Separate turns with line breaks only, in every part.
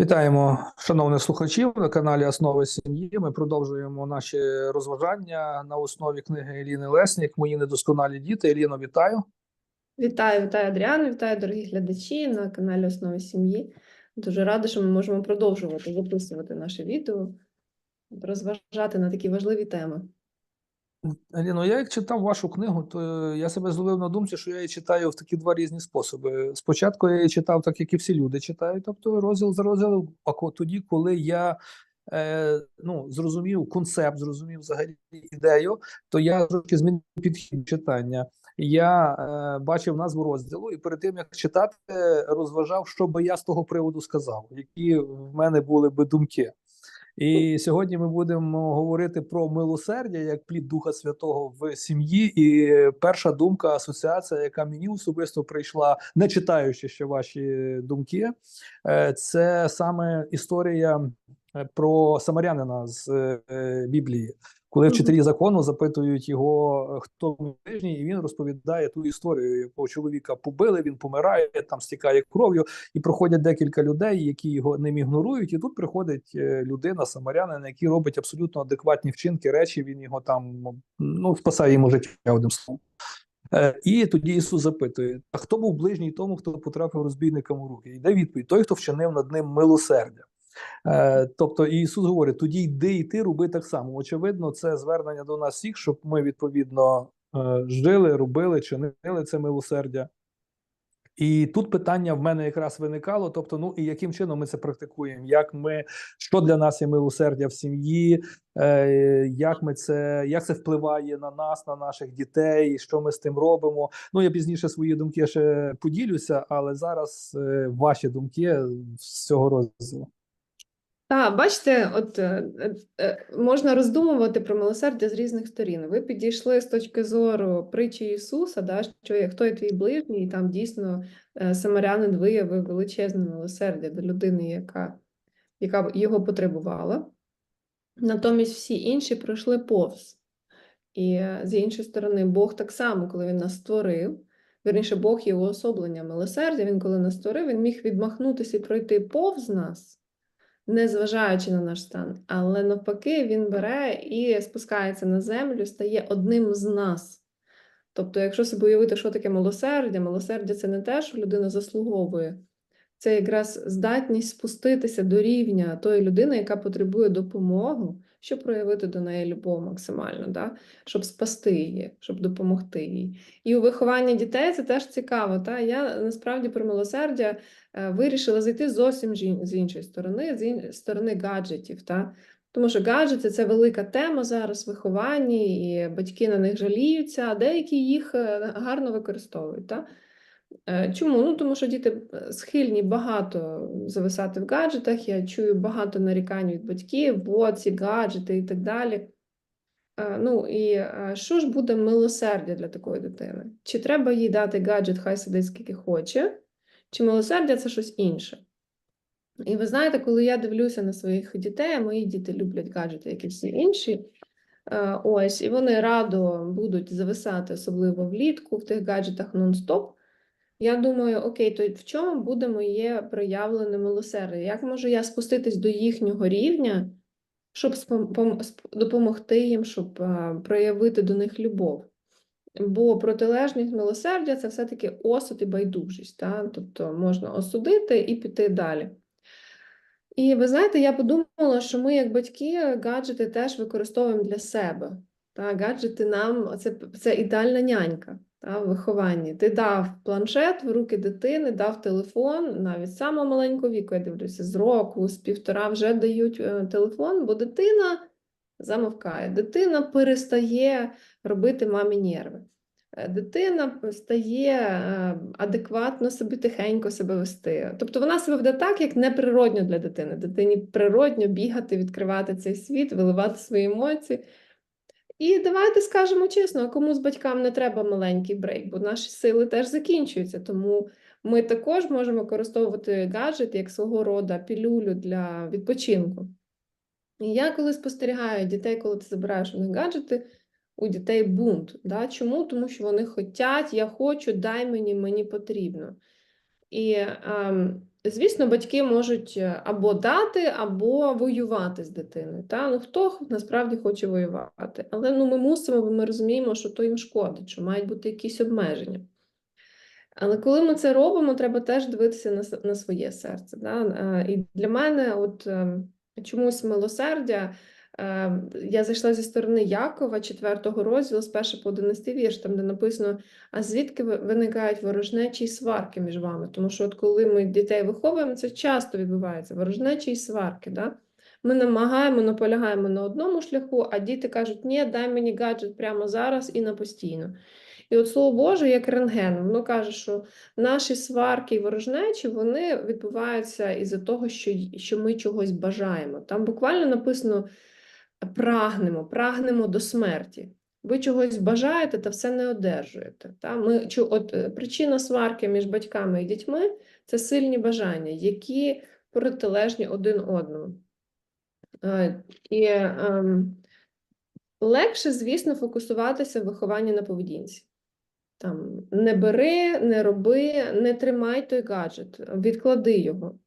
Вітаємо шановних слухачів на каналі Основи сім'ї. Ми продовжуємо наші розважання на основі книги Еліни Леснік. Мої недосконалі діти. Еліно, вітаю.
Вітаю, вітаю Адріану, вітаю дорогі глядачі на каналі Основи сім'ї. Дуже рада, що ми можемо продовжувати записувати наше відео, розважати на такі важливі теми.
Еліно, я як читав вашу книгу, то я себе зловив на думці, що я її читаю в такі два різні способи. Спочатку я її читав так, як і всі люди читають, тобто розділ за розділом, а тоді, коли я е, ну, зрозумів концепт, зрозумів взагалі ідею, то я трошки змінив підхід читання. Я е, бачив назву розділу, і перед тим як читати, розважав, що би я з того приводу сказав, які в мене були би думки. І сьогодні ми будемо говорити про милосердя як плід Духа Святого в сім'ї. І перша думка, асоціація, яка мені особисто прийшла, не читаючи ще ваші думки, е, це саме історія е, про самарянина з е, Біблії. Коли вчителі закону запитують його, е, хто ближній, і він розповідає ту історію, якого чоловіка побили, він помирає, там стікає кров'ю, і проходять декілька людей, які його ним ігнорують. І тут приходить е, людина, самарянин, який робить абсолютно адекватні вчинки, речі. Він його там ну спасає йому життя одним словом. Е, І тоді Ісус запитує: а хто був ближній тому, хто потрапив розбійникам у руки? Йде відповідь: той, хто вчинив над ним милосердя. Е, Тобто Ісус говорить: тоді йди і ти роби так само. Очевидно, це звернення до нас всіх, щоб ми відповідно е, жили, робили, чинили це милосердя. І тут питання в мене якраз виникало: тобто, ну і яким чином ми це практикуємо? Як ми що для нас є милосердя в сім'ї? Е, як ми це як це впливає на нас, на наших дітей? Що ми з тим робимо? Ну я пізніше свої думки ще поділюся, але зараз е, ваші думки з цього розділу.
Так, бачите, от е, е, е, можна роздумувати про милосердя з різних сторін. Ви підійшли з точки зору притчі Ісуса, да, що хто є твій ближній, і там дійсно самарянин виявив величезне милосердя до людини, яка, яка його потребувала. Натомість всі інші пройшли повз. І з іншої сторони, Бог так само, коли він нас створив, вірніше, Бог є уособлення милосердя, він коли нас створив, він міг відмахнутися і пройти повз нас, не зважаючи на наш стан. Але навпаки, він бере і спускається на землю, стає одним з нас. Тобто, якщо собі уявити, що таке милосердя, милосердя це не те, що людина заслуговує. Це якраз здатність спуститися до рівня тої людини, яка потребує допомоги, щоб проявити до неї любов максимально, да? щоб спасти її, щоб допомогти їй. І у вихованні дітей це теж цікаво. Та? Я насправді про милосердя е, вирішила зайти зовсім з іншої сторони, з ін- сторони гаджетів. Та? Тому що гаджети це велика тема зараз в вихованні, і батьки на них жаліються, а деякі їх е, гарно використовують. Та? Е, Чому? Ну, тому що діти е, схильні багато зависати в гаджетах. Я чую багато нарікань від батьків, бо гаджети і так далі. Е, Ну і що ж буде милосердя для такої дитини? Чи треба їй дати гаджет, хай сидить скільки хоче, чи милосердя це щось інше? І ви знаєте, коли я дивлюся на своїх дітей, мої діти люблять гаджети, як і всі інші. Ось, і вони радо будуть зависати, особливо влітку, в тих гаджетах нон-стоп. Я думаю, окей, то в чому буде моє проявлене милосердя? Як можу я спуститись до їхнього рівня, щоб допомогти їм, щоб проявити до них любов? Бо протилежність милосердя це все-таки осуд і байдужість. Та? Тобто можна осудити і піти далі. І ви знаєте, я подумала, що ми, як батьки, гаджети теж використовуємо для себе. Та, гаджети нам це, це ідеальна нянька та, в вихованні. Ти дав планшет в руки дитини, дав телефон, навіть з самого маленького віку, я дивлюся, з року, з півтора вже дають е, телефон, бо дитина замовкає, дитина перестає робити мамі нерви. Е, Дитина стає е, адекватно собі тихенько себе вести. Тобто вона себе веде так, як неприродньо для дитини. Дитині природньо бігати, відкривати цей світ, виливати свої емоції. І давайте скажемо чесно, кому з батькам не треба маленький брейк, бо наші сили теж закінчуються. Тому ми також можемо використовувати гаджет як свого роду пілюлю для відпочинку. І я коли спостерігаю дітей, коли ти забираєш у них гаджети, у дітей бунт. Да? Чому? Тому що вони хочуть, я хочу, дай мені, мені потрібно. І ем, Звісно, батьки можуть е, або дати, або воювати з дитиною. Та? Ну, хто насправді хоче воювати? Але ну, ми мусимо, бо ми розуміємо, що то їм шкодить, що мають бути якісь обмеження. Але коли ми це робимо, треба теж дивитися на, на своє серце. Да? Е, І для мене, от е, чомусь милосердя, я зайшла зі сторони Якова, 4 розділу, з 1 по 11 вірш, там де написано: а звідки виникають ворожнечі й сварки між вами? Тому що от коли ми дітей виховуємо, це часто відбувається ворожнечі й сварки. Да? Ми намагаємо, наполягаємо на одному шляху, а діти кажуть, ні, дай мені гаджет прямо зараз і на постійно. І от слово Боже, як рентген, воно каже, що наші сварки і ворожнечі вони відбуваються із-за того, що, що ми чогось бажаємо. Там буквально написано прагнемо, прагнемо до смерті. Ви чогось бажаєте та все не одержуєте. Та? Ми, чу- от, е, причина сварки між батьками і дітьми це сильні бажання, які протилежні один одному. Е, І ем, легше, звісно, фокусуватися в вихованні на поведінці. Там не бери, не роби, не тримай той гаджет, відклади його.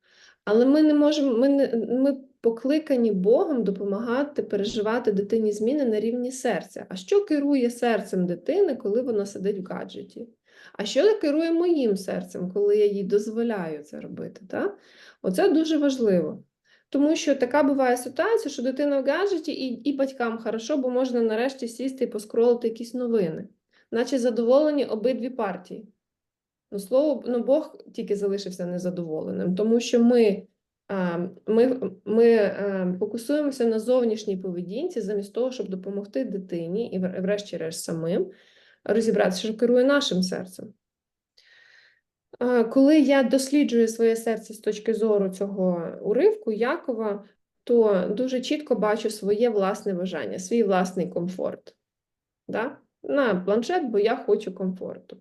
Але ми не можемо, ми, не, ми покликані Богом допомагати переживати дитині зміни на рівні серця. А що керує серцем дитини, коли вона сидить в гаджеті? А що керує моїм серцем, коли я їй дозволяю це робити? Так? Оце дуже важливо. Тому що така буває ситуація, що дитина в гаджеті, і, і батькам хорошо, бо можна нарешті сісти і поскролити якісь новини наче задоволені обидві партії. Ну, слово, ну, Бог тільки залишився незадоволеним, тому що ми, ми, ми фокусуємося на зовнішній поведінці, замість того, щоб допомогти дитині і, врешті-решт, самим розібратися, що керує нашим серцем. Коли я досліджую своє серце з точки зору цього уривку Якова, то дуже чітко бачу своє власне бажання, свій власний комфорт. Да? На планшет, бо я хочу комфорту.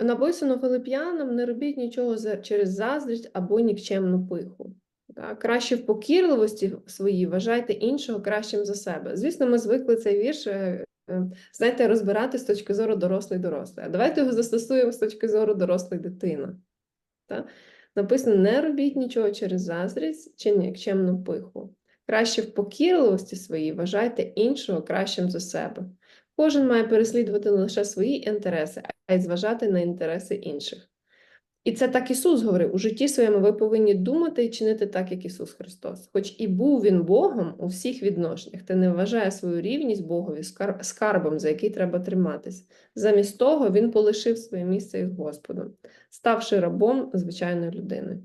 Написано Филип'янам, не робіть нічого через заздрість або нікчемну пиху. Так? Краще в покірливості своїй вважайте іншого кращим за себе. Звісно, ми звикли цей вірш, е, е, знаєте, розбирати з точки зору дорослий дорослий. А давайте його застосуємо з точки зору дорослий дитина. Так? Написано: не робіть нічого через заздрість чи нікчемну пиху. Краще в покірливості своїй вважайте іншого кращим за себе. Кожен має переслідувати не лише свої інтереси, а й зважати на інтереси інших. І це так Ісус говорив: у житті своєму ви повинні думати і чинити так, як Ісус Христос. Хоч і був Він Богом у всіх відношеннях, та не вважає свою рівність Богові скарбом, за який треба триматись. Замість того він полишив своє місце із Господом, ставши рабом звичайної людини.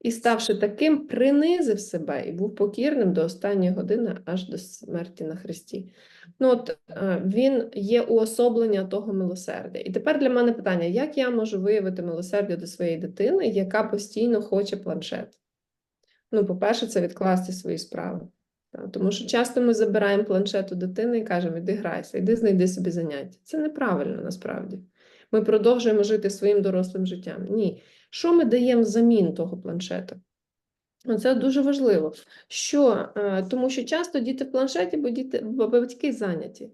І, ставши таким, принизив себе і був покірним до останньої години аж до смерті на Христі. Ну, от, е, він є уособлення того милосердя. І тепер для мене питання: як я можу виявити милосердя до своєї дитини, яка постійно хоче планшет? Ну, по-перше, це відкласти свої справи. Тому що часто ми забираємо планшет у дитини і кажемо, іди грайся, іди знайди собі заняття. Це неправильно насправді. Ми продовжуємо жити своїм дорослим життям. Ні. Що ми даємо взамін того планшета? Це дуже важливо. Що, е, тому що часто діти в планшеті, бо діти, бо батьки зайняті.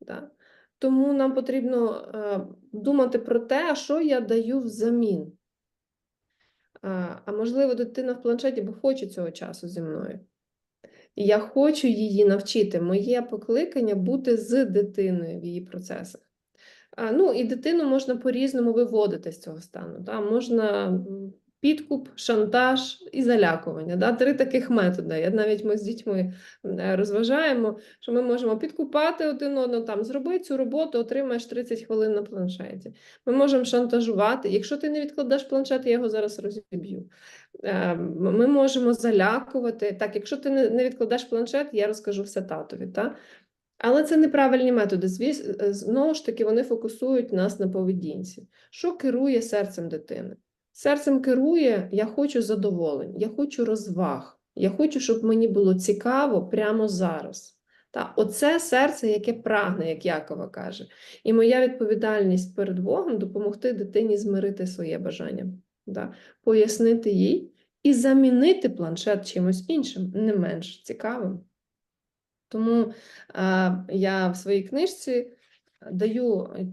Да? Тому нам потрібно е, думати про те, а що я даю взамін. А, а можливо, дитина в планшеті, бо хоче цього часу зі мною. І я хочу її навчити. Моє покликання бути з дитиною в її процесах. А, ну, і дитину можна по-різному виводити з цього стану. Да? Можна підкуп, шантаж і залякування. Да? Три таких методи. Я навіть ми з дітьми е, розважаємо, що ми можемо підкупати один одного, там, зроби цю роботу, отримаєш 30 хвилин на планшеті. Ми можемо шантажувати. Якщо ти не відкладеш планшет, я його зараз розіб'ю. Е, Ми можемо залякувати. Так, якщо ти не не відкладеш планшет, я розкажу все татові. Та? Але це неправильні методи. Е, знову ж таки, вони фокусують нас на поведінці. Що керує серцем дитини? Серцем керує, я хочу задоволень, я хочу розваг, я хочу, щоб мені було цікаво прямо зараз. Та, оце серце, яке прагне, як Якова каже. І моя відповідальність перед Богом допомогти дитині змирити своє бажання, да? пояснити їй і замінити планшет чимось іншим, не менш цікавим. Тому е, я в своїй книжці даю е,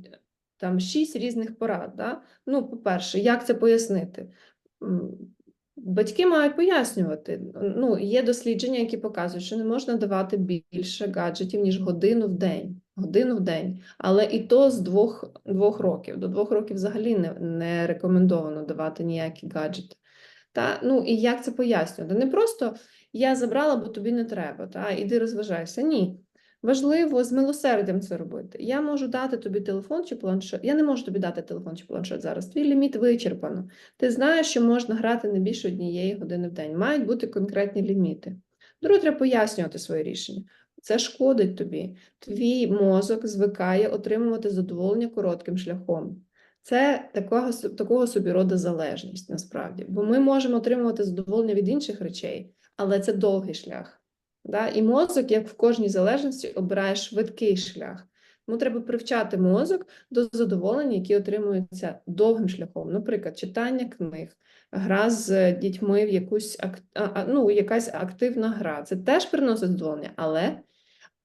там шість різних порад. Да? Ну, по-перше, як це пояснити? Батьки мають пояснювати. Ну, є дослідження, які показують, що не можна давати більше гаджетів, ніж годину в день. Годину в день. Але і то з двох, двох років. До двох років взагалі не, не рекомендовано давати ніякі гаджети. Та? Ну, і як це пояснювати? Не просто я забрала, бо тобі не треба, та? іди розважайся. Ні. Важливо з милосердям це робити. Я можу дати тобі телефон чи планшет. Я не можу тобі дати телефон чи планшет зараз. Твій ліміт вичерпано. Ти знаєш, що можна грати не більше однієї години в день. Мають бути конкретні ліміти. Друге, треба пояснювати своє рішення. Це шкодить тобі. Твій мозок звикає отримувати задоволення коротким шляхом. Це такого, такого собі роду залежність насправді. Бо ми можемо отримувати задоволення від інших речей, але це довгий шлях. Да? І мозок, як в кожній залежності, обирає швидкий шлях. Тому треба привчати мозок до задоволення, які отримуються довгим шляхом. Наприклад, читання книг, гра з дітьми в якусь ну, якась активна гра. Це теж приносить задоволення, але,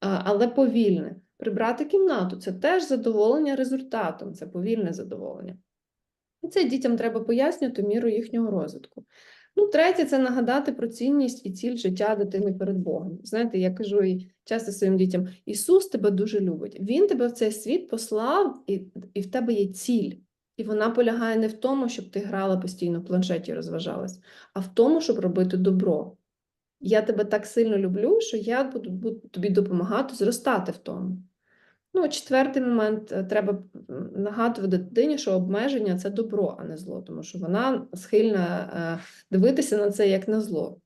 але повільне. Прибрати кімнату це теж задоволення результатом, це повільне задоволення. І це дітям треба пояснювати міру їхнього розвитку. Ну, третє, це нагадати про цінність і ціль життя дитини перед Богом. Знаєте, я кажу і часто своїм дітям: Ісус тебе дуже любить. Він тебе в цей світ послав, і, і в тебе є ціль. І вона полягає не в тому, щоб ти грала постійно в планшеті розважалась, а в тому, щоб робити добро. Я тебе так сильно люблю, що я буду тобі допомагати зростати в тому. Ну, четвертий момент е, треба нагадувати дитині, що обмеження це добро, а не зло, тому що вона схильна е, дивитися на це як на зло.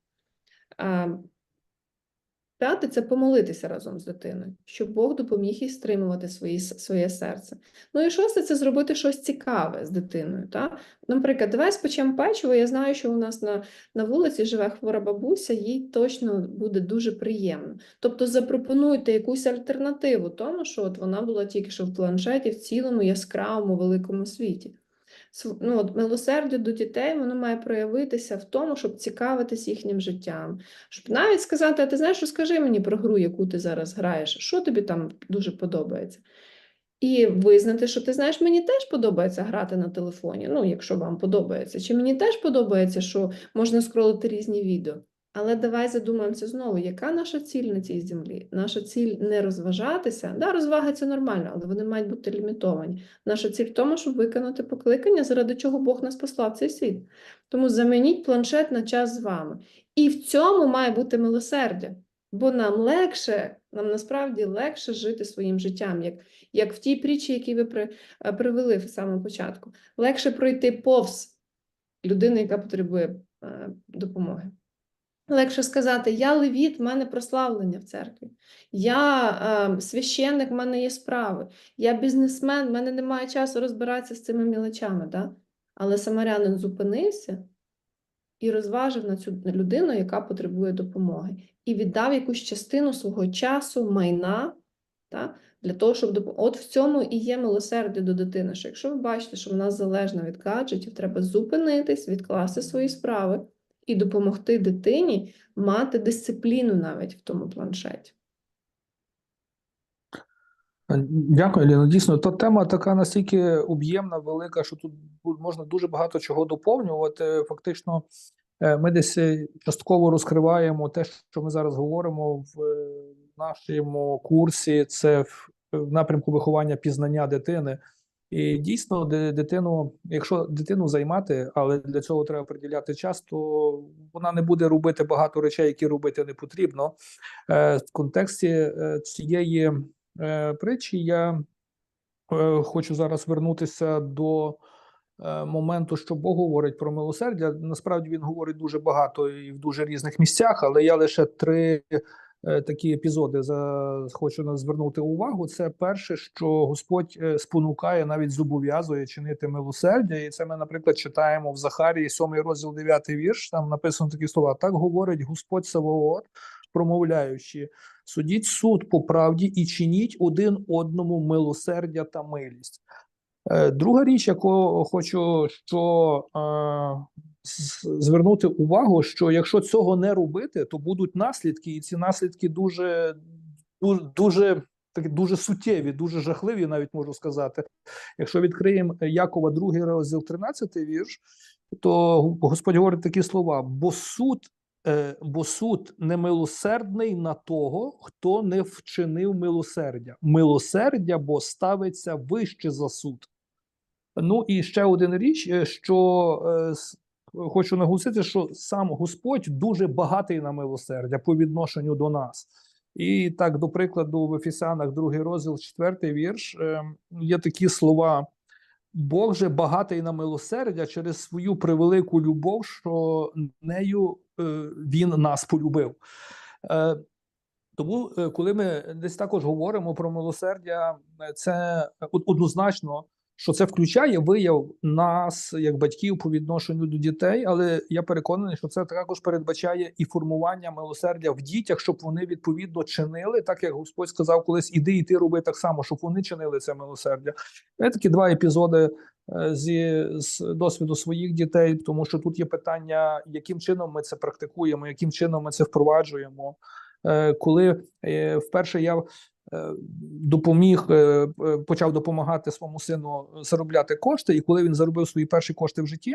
П'яте це помолитися разом з дитиною, щоб Бог допоміг їй стримувати свої, своє серце. Ну і шосте це зробити щось цікаве з дитиною. Та? Наприклад, давай спечемо печиво. Я знаю, що у нас на, на вулиці живе хвора бабуся, їй точно буде дуже приємно. Тобто запропонуйте якусь альтернативу тому, що от вона була тільки що в планшеті в цілому яскравому великому світі. Ну, от милосердя до дітей воно має проявитися в тому, щоб цікавитись їхнім життям. Щоб навіть сказати, а ти знаєш, розкажи мені про гру, яку ти зараз граєш, що тобі там дуже подобається. І визнати, що ти знаєш, мені теж подобається грати на телефоні, ну, якщо вам подобається. Чи мені теж подобається, що можна скролити різні відео. Але давай задумаємося знову, яка наша ціль на цій землі? Наша ціль не розважатися. Да, розвага це нормально, але вони мають бути лімітовані. Наша ціль в тому, щоб виконати покликання, заради чого Бог нас послав цей світ. Тому замініть планшет на час з вами. І в цьому має бути милосердя. Бо нам легше, нам насправді легше жити своїм життям, як, як в тій притчі, які ви при, е, привели в самому початку. Легше пройти повз людини, яка потребує е, допомоги. Легше сказати, я левіт, в мене прославлення в церкві. Я е, священник, в мене є справи. Я бізнесмен, в мене немає часу розбиратися з цими мілочами. Да? Але самарянин зупинився і розважив на цю людину, яка потребує допомоги, і віддав якусь частину свого часу, майна, та, для того, щоб. От в цьому і є милосердя до дитини. Що якщо ви бачите, що вона залежна від гаджетів, треба зупинитись, відкласти свої справи і допомогти дитині мати дисципліну навіть в тому планшеті.
Дякую, Ліно. Дійсно, та тема така настільки об'ємна, велика, що тут можна дуже багато чого доповнювати. Фактично, е, ми десь е, частково розкриваємо те, що ми зараз говоримо в е, нашому курсі. Це в напрямку виховання пізнання дитини. І дійсно, дитину, якщо дитину займати, але для цього треба приділяти час, то вона не буде робити багато речей, які робити не потрібно. Е, В контексті е, цієї е, притчі я хочу зараз вернутися до моменту, що Бог говорить про милосердя. Насправді він говорить дуже багато і в дуже різних місцях, але я лише три такі епізоди хочу звернути увагу. Це перше, що Господь е, спонукає, навіть зобов'язує чинити милосердя. І це ми, наприклад, читаємо в Захарії, 7 розділ, 9 вірш. Там написано такі слова: так говорить Господь Саваот, промовляючи. Судіть суд по правді і чиніть один одному милосердя та милість. Е, Друга річ, яку хочу що, е, звернути увагу, що якщо цього не робити, то будуть наслідки, і ці наслідки дуже, дуже, такі дуже суттєві, дуже жахливі, навіть можу сказати. Якщо відкриємо Якова, другий розділ, 13 вірш, то Господь говорить такі слова: бо суд, е, бо суд немилосердний на того, хто не вчинив милосердя. Милосердя, бо ставиться вище за суд. Ну і ще один річ, е, що е, хочу наголосити, що сам Господь дуже багатий на милосердя по відношенню до нас. І так, до прикладу, в Ефесянах, другий розділ, четвертий вірш, е, є такі слова. Бог же багатий на милосердя через свою превелику любов, що нею е, він нас полюбив. Е, тому, коли ми десь також говоримо про милосердя, це однозначно, що це включає вияв нас як батьків по відношенню до дітей, але я переконаний, що це також передбачає і формування милосердя в дітях, щоб вони відповідно чинили, так як Господь сказав колись, іди і ти роби так само, щоб вони чинили це милосердя. Є такі два епізоди е, зі з досвіду своїх дітей, тому що тут є питання, яким чином ми це практикуємо, яким чином ми це впроваджуємо. Е, Коли е, вперше я допоміг, е, е, почав допомагати своєму сину заробляти кошти, і коли він заробив свої перші кошти в житті,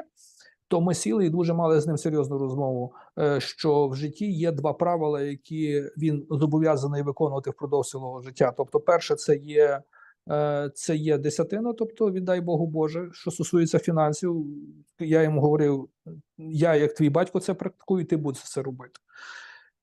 то ми сіли і дуже мали з ним серйозну розмову. е, Що в житті є два правила, які він зобов'язаний виконувати впродовж цілого життя. Тобто, перше, це є. е, Це є десятина, тобто віддай Богу Боже. Що стосується фінансів, я йому говорив: я, як твій батько, це практикую, ти будеш це робити.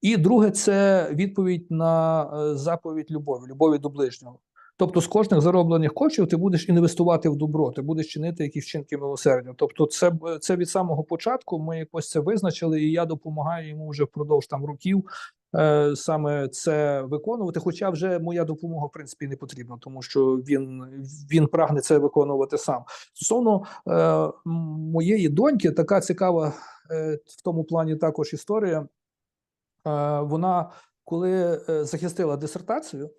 І друге, це відповідь на е, заповідь любові, любові до ближнього. Тобто, з кожних зароблених коштів ти будеш інвестувати в добро, ти будеш чинити якісь вчинки милосердя. Тобто, це це від самого початку. Ми якось це визначили, і я допомагаю йому вже впродовж там років. е, Саме це виконувати, хоча вже моя допомога в принципі не потрібна, тому що він він прагне це виконувати сам. Стосовно е, моєї доньки, така цікава е, в тому плані також історія. Е, вона коли е, захистила дисертацію,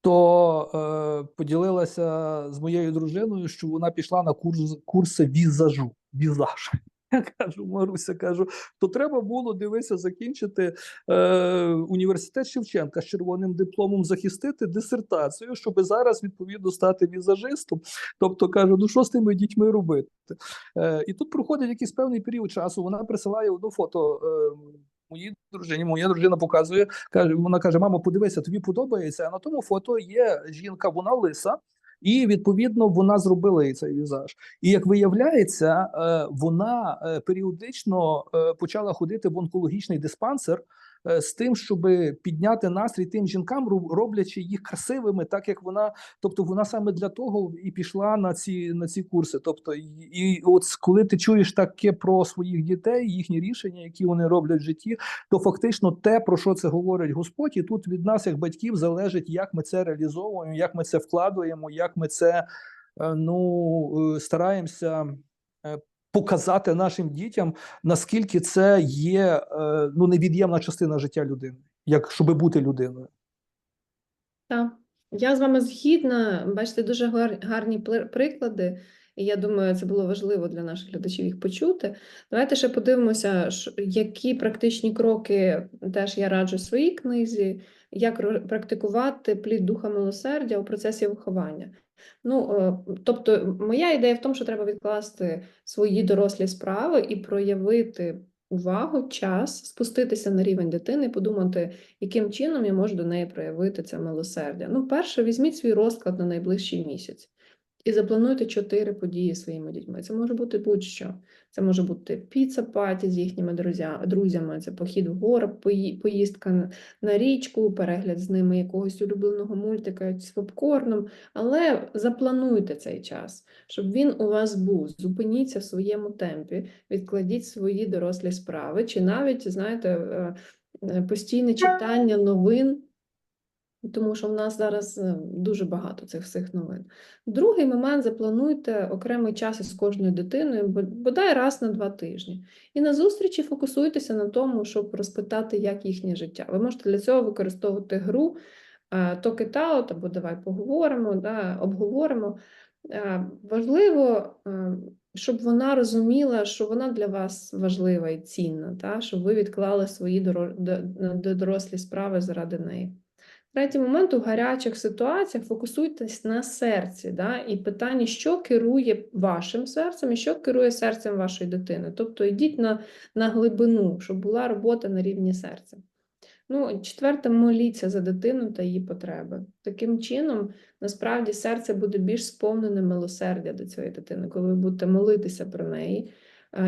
то е, поділилася з моєю дружиною, що вона пішла на курс, курси візажу. Візаж. Я кажу, Маруся, кажу, то треба було дивися закінчити е, університет Шевченка з червоним дипломом, захистити дисертацію, щоб зараз відповідно стати візажистом. Тобто кажу, ну що з тими дітьми робити? Е, і тут проходить якийсь певний період часу. Вона присилає одну фото. Е, Моїй дружині, моя дружина показує, каже, вона каже: Мамо, подивися, тобі подобається. А на тому фото є жінка, вона лиса, і відповідно вона зробила їй цей візаж. І як виявляється, е, вона е, періодично е, почала ходити в онкологічний диспансер з тим, щоб підняти настрій тим жінкам, роб- роблячи їх красивими, так як вона, тобто вона саме для того і пішла на ці на ці курси. Тобто, і, і от коли ти чуєш таке про своїх дітей, їхні рішення, які вони роблять в житті, то фактично те, про що це говорить Господь, і тут від нас, як батьків, залежить, як ми це реалізовуємо, як ми це вкладуємо, як ми це е, ну е, стараємося. Показати нашим дітям, наскільки це є е, ну невід'ємна частина життя людини, як щоб бути людиною.
Так, я з вами згідна. Бачите, дуже гарні приклади, і я думаю, це було важливо для наших глядачів їх почути. Давайте ще подивимося, які практичні кроки теж я раджу своїй книзі, як практикувати плід духа милосердя у процесі виховання. Ну, е, тобто, моя ідея в тому, що треба відкласти свої дорослі справи і проявити увагу, час, спуститися на рівень дитини, подумати, яким чином я можу до неї проявити це милосердя. Ну, перше, візьміть свій розклад на найближчий місяць і заплануйте чотири події своїми дітьми. Це може бути будь-що. Це може бути піца-паті з їхніми друзями, це похід в гори, поїздка на- на річку, перегляд з ними якогось улюбленого мультика з попкорном. Але заплануйте цей час, щоб він у вас був. Зупиніться в своєму темпі, відкладіть свої дорослі справи, чи навіть, знаєте, е, е, постійне читання новин. Тому що в нас зараз е, дуже багато цих всіх новин. Другий момент заплануйте окремий час із кожною дитиною, бодай раз на два тижні. І на зустрічі фокусуйтеся на тому, щоб розпитати, як їхнє життя. Ви можете для цього використовувати гру е, Talk або давай поговоримо, да, обговоримо. Е, Важливо, е, щоб вона розуміла, що вона для вас важлива і цінна, та, щоб ви відклали свої доро- до- до- дорослі справи заради неї. Третій момент у гарячих ситуаціях фокусуйтесь на серці, да, і питанні, що керує вашим серцем і що керує серцем вашої дитини. Тобто йдіть на, на глибину, щоб була робота на рівні серця. Ну, четверте, моліться за дитину та її потреби. Таким чином, насправді, серце буде більш сповнене милосердя до цієї дитини, коли ви будете молитися про неї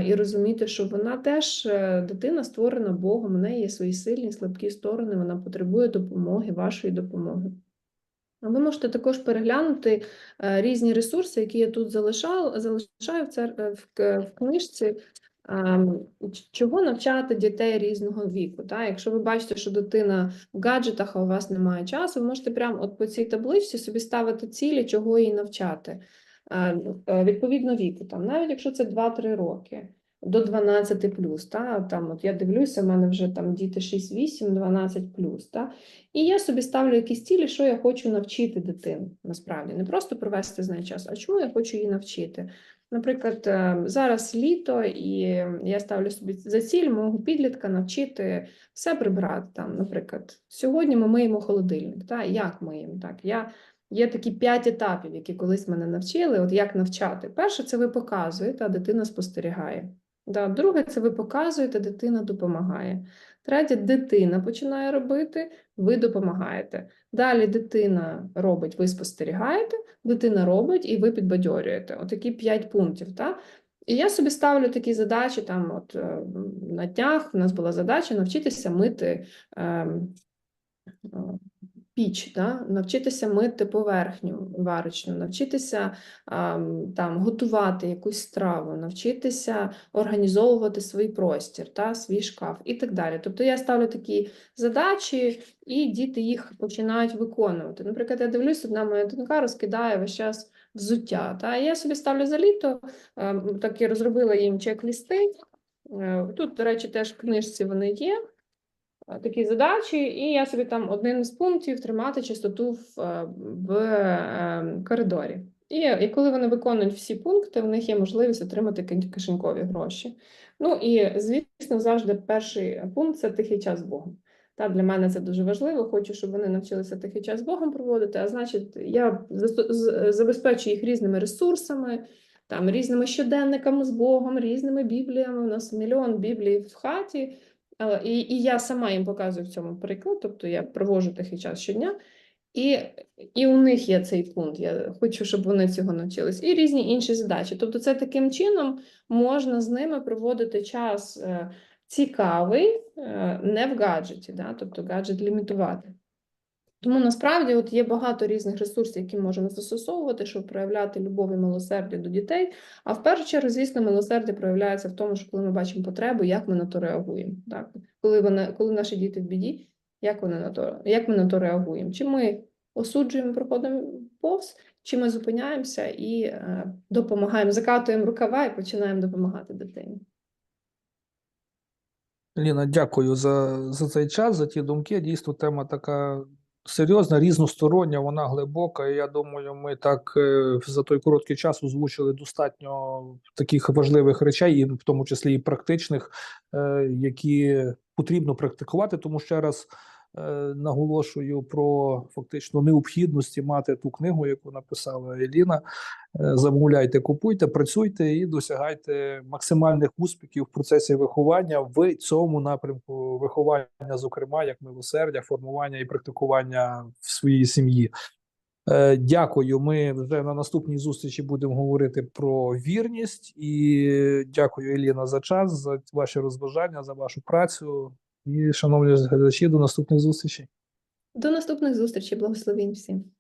і розуміти, що вона теж е, дитина створена Богом, у неї є свої сильні, слабкі сторони, вона потребує допомоги, вашої допомоги. Ви можете також переглянути е, різні ресурси, які я тут залишаю в, цер... е, в, книжці, ем, чого навчати дітей різного віку. Та? Якщо ви бачите, що дитина в гаджетах, а у вас немає часу, ви можете прямо от по цій табличці собі ставити цілі, чого їй навчати. Е, е, Відповідно віку, там, навіть якщо це 2-3 роки. До 12 плюс, та там от я дивлюся, в мене вже там діти 6-8, 12 плюс, та і я собі ставлю якісь цілі, що я хочу навчити дитину. Насправді не просто провести з нею час, а чому я хочу її навчити. Наприклад, е, зараз літо, і я ставлю собі за ціль мого підлітка навчити все прибрати. Там, наприклад, сьогодні ми миємо холодильник. Та як миємо? Так, я Є такі п'ять етапів, які колись мене навчили. От як навчати. Перше, це ви показуєте, а дитина спостерігає. Да. Друге, це ви показуєте, дитина допомагає. Третє, дитина починає робити, ви допомагаєте. Далі дитина робить, ви спостерігаєте, дитина робить і ви підбадьорюєте. Отакі п'ять пунктів. Та? І я собі ставлю такі задачі. Там, от е, на днях в нас була задача навчитися мити. е, піч, да? навчитися мити поверхню варочну, навчитися ам, там, готувати якусь страву, навчитися організовувати свій простір, та? свій шкаф і так далі. Тобто я ставлю такі задачі, і діти їх починають виконувати. Наприклад, я дивлюсь, одна моя донька розкидає весь час взуття. Та? Я собі ставлю за літо, ем, так і розробила їм чек-лісти. Е, Тут, до речі, теж в книжці вони є такі задачі, і я собі там один з пунктів тримати чистоту в, е, в е, коридорі. І, і коли вони виконують всі пункти, у них є можливість отримати кишенькові гроші. Ну і звісно, завжди перший пункт це тихий час з Богом. Та для мене це дуже важливо. Хочу, щоб вони навчилися тихий час з Богом проводити. А значить, я забезпечую їх різними ресурсами, там різними щоденниками з Богом, різними бібліями. У нас мільйон біблій в хаті. Але і, і я сама їм показую в цьому приклад, тобто я провожу такий час щодня, і, і у них є цей пункт. Я хочу, щоб вони цього навчились, і різні інші задачі. Тобто, це таким чином можна з ними проводити час е, цікавий, е, не в гаджеті, да? тобто гаджет лімітувати. Тому насправді от є багато різних ресурсів, які можемо застосовувати, щоб проявляти любов і милосердя до дітей. А в першу чергу, звісно, милосердя проявляється в тому, що коли ми бачимо потребу, як ми на то реагуємо. Так? Коли, вони, коли наші діти в біді, як, вони на то, як ми на то реагуємо? Чи ми осуджуємо, проходимо повз, чи ми зупиняємося і е, допомагаємо, закатуємо рукава і починаємо допомагати дитині.
Ліна, дякую за, за цей час, за ті думки. Дійсно, тема така серйозна, різностороння, вона глибока. І я думаю, ми так е, за той короткий час озвучили достатньо таких важливих речей, і в тому числі і практичних, е, які потрібно практикувати. Тому ще раз е, наголошую про фактично необхідності мати ту книгу, яку написала Еліна. Е, Замовляйте, купуйте, працюйте і досягайте максимальних успіхів в процесі виховання в цьому напрямку виховання, зокрема, як милосердя, формування і практикування в своїй сім'ї. Е, Дякую. Ми вже на наступній зустрічі будемо говорити про вірність. І дякую, Еліна, за час, за ваші розважання, за вашу працю. І, шановні глядачі, до наступних зустрічей.
До наступних зустрічей, благословень всім.